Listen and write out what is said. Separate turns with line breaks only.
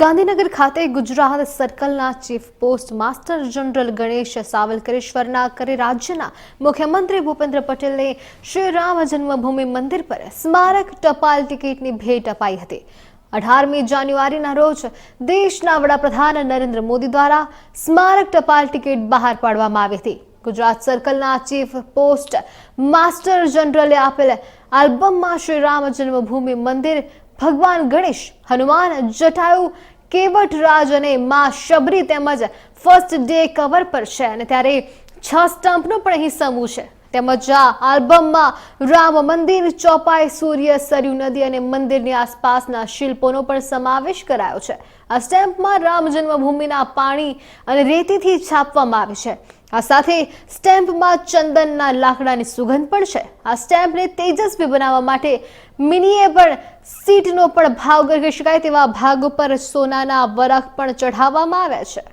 ગાંધીનગર ખાતે Gujarat સર્કલના chief post master general Ganesh સાવલકરેશ્વરના કરે રાજ્યના મુખ્યમંત્રી ભૂપેન્દ્ર પટેલને શ્રી રામ જન્મભૂમિ મંદિર પર સ્મારક ટપાલ ટિકિટની ભેટ અપાઈ હતી. અઢારમી જાન્યુઆરીના રોજ દેશના વડાપ્રધાન નરેન્દ્ર મોદી દ્વારા સ્મારક ટપાલ ટિકિટ બહાર પાડવામાં આવી હતી. ગુજરાત સર્કલના ચીફ પોસ્ટ માસ્ટર જનરલે આપેલ આલ્બમમાં શ્રી રામ જન્મભૂમિ મંદિર ભગવાન ગણેશ, હનુમાન, જટાયુ કેવટરાજ અને મા શબરી તેમજ ફર્સ્ટ ડે કવર પર છે. અને ત્યારે છ સ્ટમ્પનો પણ અહીં સમૂહ છે. તેમજ આ આલ્બમમાં રામ મંદિર ચોપાઈ સૂર્ય સરયુ નદી અને મંદિરની આસપાસના શિલ્પોનો પણ સમાવેશ કરાયો છે. આ સ્ટેમ્પમાં રામ જન્મભૂમિના પાણી અને રેતીથી છાપવામાં આવી છે. આ સાથે સ્ટેમ્પમાં ચંદનના લાકડાની સુગંધ પણ છે. આ સ્ટેમ્પને તેજસ્વી બનાવવા માટે મિનીએ પણ સીટનો પણ ભાવ કરી શકાય તેવા ભાગ ઉપર સોનાના વરખ પણ ચઢાવવામાં આવ્યા છે.